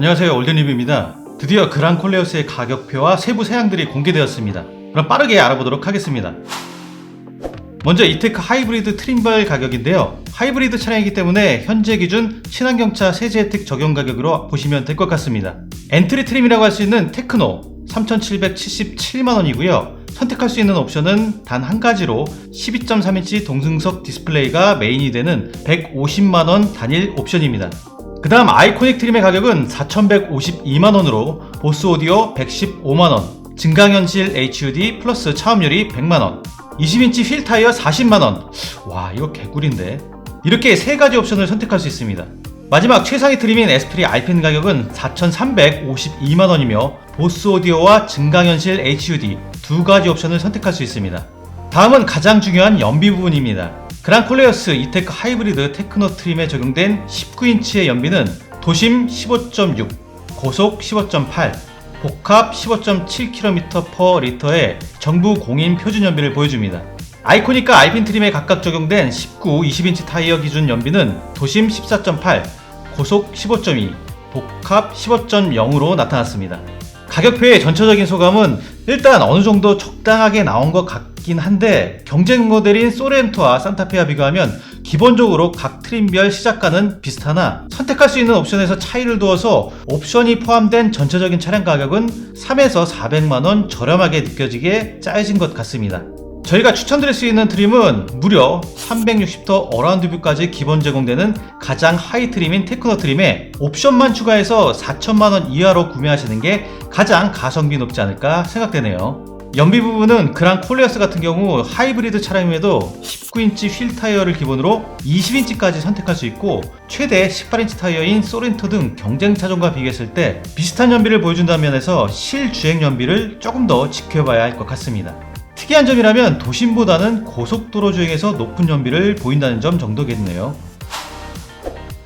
안녕하세요 올드니브입니다. 드디어 그랑콜레오스의 가격표와 세부 사양들이 공개되었습니다. 그럼 빠르게 알아보도록 하겠습니다. 먼저 이테크 하이브리드 트림발 가격인데요. 하이브리드 차량이기 때문에 현재 기준 친환경차 세제 혜택 적용 가격으로 보시면 될 것 같습니다. 엔트리 트림이라고 할 수 있는 테크노 3,777만원이고요. 선택할 수 있는 옵션은 단 한 가지로 12.3인치 동승석 디스플레이가 메인이 되는 150만원 단일 옵션입니다. 그 다음 아이코닉 트림의 가격은 4,152만원으로 보스 오디오 115만원, 증강현실 HUD 플러스 차음열이 100만원, 20인치 휠 타이어 40만원. 와, 이거 개꿀인데. 이렇게 세 가지 옵션을 선택할 수 있습니다. 마지막 최상위 트림인 에스프리 알핀 가격은 4,352만원이며 보스 오디오와 증강현실 HUD 두 가지 옵션을 선택할 수 있습니다. 다음은 가장 중요한 연비 부분입니다. 그랑콜레어스 이테크 하이브리드 테크노 트림에 적용된 19인치의 연비는 도심 15.6, 고속 15.8, 복합 15.7km/L의 정부 공인 표준 연비를 보여줍니다. 아이코닉과 알핀 트림에 각각 적용된 19, 20인치 타이어 기준 연비는 도심 14.8, 고속 15.2, 복합 15.0으로 나타났습니다. 가격표의 전체적인 소감은 일단 어느 정도 적당하게 나온 것 같긴 한데 경쟁 모델인 소렌토와 산타페와 비교하면 기본적으로 각 트림별 시작가는 비슷하나 선택할 수 있는 옵션에서 차이를 두어서 옵션이 포함된 전체적인 차량 가격은 3에서 400만원 저렴하게 느껴지게 짜여진 것 같습니다. 저희가 추천드릴 수 있는 트림은 무려 360도 어라운드 뷰까지 기본 제공되는 가장 하이 트림인 테크노 트림에 옵션만 추가해서 4천만원 이하로 구매하시는 게 가장 가성비 높지 않을까 생각되네요. 연비 부분은 그랑 콜레어스 같은 경우 하이브리드 차량임에도 19인치 휠 타이어를 기본으로 20인치까지 선택할 수 있고 최대 18인치 타이어인 소렌토 등 경쟁 차종과 비교했을 때 비슷한 연비를 보여준다는 면에서 실주행 연비를 조금 더 지켜봐야 할 것 같습니다. 특이한 점이라면 도심보다는 고속도로 주행에서 높은 연비를 보인다는 점 정도겠네요.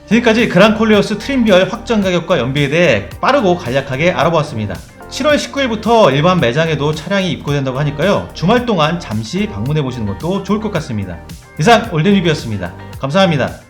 지금까지 그랑콜레오스 트림비얼 확정 가격과 연비에 대해 빠르고 간략하게 알아보았습니다. 7월 19일부터 일반 매장에도 차량이 입고된다고 하니까요. 주말 동안 잠시 방문해 보시는 것도 좋을 것 같습니다. 이상 올드리뷰였습니다. 감사합니다.